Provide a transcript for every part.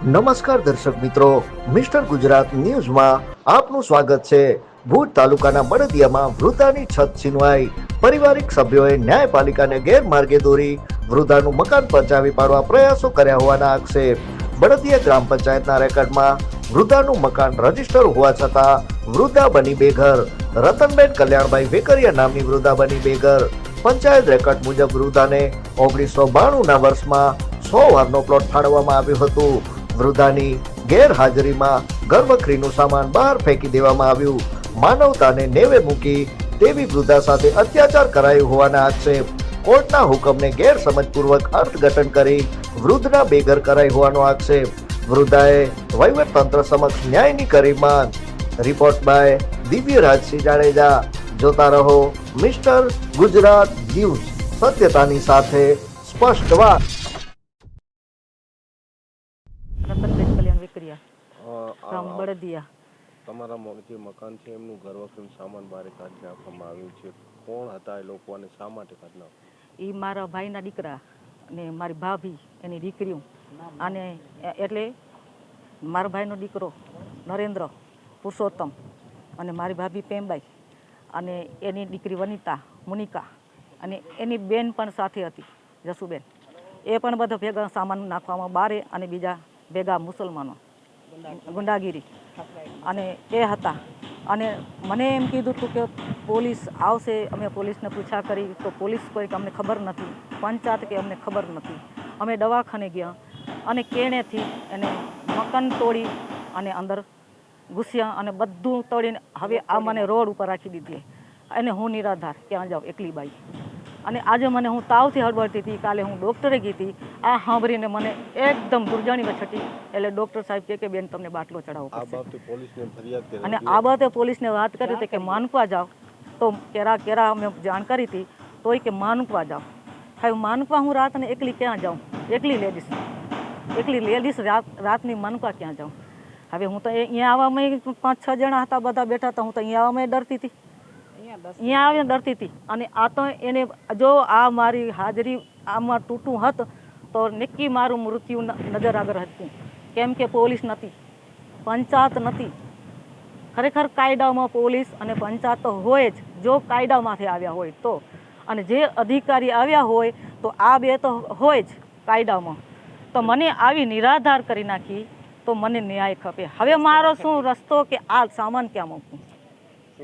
નમસ્કાર દર્શક મિત્રો, મિસ્ટર ગુજરાત ન્યૂઝમાં આપનું સ્વાગત છે. ભુજ તાલુકાના બળદિયામાં વૃદ્ધાની છત છીનવાઈ. પારિવારિક સભ્યોએ ન્યાયપાલિકાને ગેરમાર્ગે દોરી. વૃદ્ધાનું મકાન પચાવી પાડવા પ્રયાસો કર્યા હોવાના આક્ષેપ. બળદિયા ગ્રામ પંચાયતના રેકર્ડમાં વૃદ્ધાનું મકાન રજિસ્ટર હોવા છતાં વૃદ્ધા બની બેઘર. રતનબેન કલ્યાણભાઈ વેકરિયા નામની વૃદ્ધા બની બેઘર. પંચાયત રેકર્ડ મુજબ વૃદ્ધાને ઓગણીસો બાણુંના વર્ષમાં સો વારનો પ્લોટ ફાળવવામાં આવ્યું હતું. વૃદ્ધાની ગેરહાજરીમાં ઘરવખરીનું સામાન બહાર ફેંકી દેવામાં આવ્યું. માનવતાને નેવે મૂકી તેવી વૃદ્ધા સાથે અત્યાચાર કરાયો હોવાના આક્ષેપ. કોર્ટના હુકમને ગેરસમજપૂર્વક અર્થઘટન કરી વૃદ્ધના બેઘર કરાઈ હોવાનો આક્ષેપ. વૃદ્ધાએ વહીવટતંત્ર સમક્ષ ન્યાયની કરી માંગ. Report by Divyarajsinh Jadeja. જોતા રહો મિસ્ટર ગુજરાત ન્યૂઝ. સત્યતાની સાથે સ્પષ્ટ વાત. ફ્રોમ બળદિયા તમારા જે મકાન છે એમનું ઘર વખત સામાન બહાર કાઢી નાખવામાં આવ્યું છે. કોણ હતા એ લોકો અને શા માટે કાઢી નાખ્યું એ મારા ભાઈના દીકરા અને મારી ભાભી એની દીકરીઓ. અને એટલે મારા ભાઈનો દીકરો નરેન્દ્ર પુરુષોત્તમ અને મારી ભાભી પેમબાઈ અને એની દીકરી વનિતા મુનિકા અને એની બેન પણ સાથે હતી જસુબેન. એ પણ બધા ભેગા સામાન નાખવામાં બારે અને બીજા ભેગા મુસલમાનો. ગુંડાગીરી. અને એ હતા. અને મને એમ કીધું હતું કે પોલીસ આવશે અમે પોલીસને પૂછા કરી તો પોલીસ કોઈ કે અમને ખબર નથી. પંચાયત કે અમને ખબર નથી. અમે દવાખાને ગયા અને કેણેથી એને મકાન તોડી અને અંદર ઘૂસ્યા અને બધું તોડીને હવે આ મને રોડ ઉપર રાખી દીધી. અને હું નિરાધાર. ક્યાં જાઉં? એકલી બાઈ. અને આજે મને હું તાવથી હળબળતી હતી કાલે હું ડૉક્ટરે ગઈ હતી. આ સાંભળીને મને એકદમ દુર્જાણીમાં છટી. એટલે ડૉક્ટર સાહેબ કે બેન તમને બાટલો ચડાવવો પડશે. અને આ બાબતે પોલીસને વાત કરી હતી કે માનકવા જાઓ. તો કેરા કેરા અમે જાણ કરી હતી તોય કે માનકવા જાઓ. હવે માનકવા હું રાતને એકલી ક્યાં જાઉં? એકલી લેડીસ. એકલી લેડીસ રાત રાતની માનકવા ક્યાં જાઉં? હવે હું તો અહીંયા આવવામાં પાંચ છ જણા હતા બધા બેઠા હતા હું તો અહીંયા આવવામાં ડરતી હતી. અહીંયા આવીને ડરતી હતી. અને આ તો એને જો આ મારી હાજરી આમાં તૂટું હત તો નિક્કી મારું મૃત્યુ નજર આગળ હતું કેમ કે પોલીસ નથી. પંચાયત નથી. ખરેખર કાયદામાં પોલીસ અને પંચાયત તો હોય જ. જો કાયદામાંથી આવ્યા હોય તો. અને જે અધિકારી આવ્યા હોય તો આ બે તો હોય જ કાયદામાં. તો મને આવી નિરાધાર કરી નાખી તો મને ન્યાય ખપે. હવે મારો શું રસ્તો કે આ સામાન ક્યાં મૂકું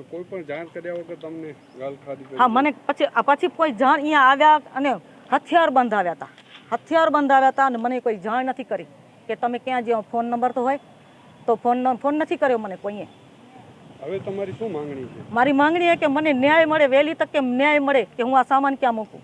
કોઈ પણ જાણ કર્યા વગર તમને ગાલ ખાધી હા મને પછી આ પછી કોઈ જાણ અહીંયા આવ્યા અને હથિયાર બંધાવ્યા હતા. હથિયાર બંધાવ્યા હતા અને મને કોઈ જાણ નથી કરી કે તમે ક્યાં જ્યાં ફોન નંબર તો હોય તો ફોન ફોન નથી કર્યો મને કોઈએ. હવે તમારી શું માંગણી છે? મારી માંગણી એ કે મને ન્યાય મળે વહેલી તકે ન્યાય મળે કે હું આ સામાન ક્યાં મૂકું?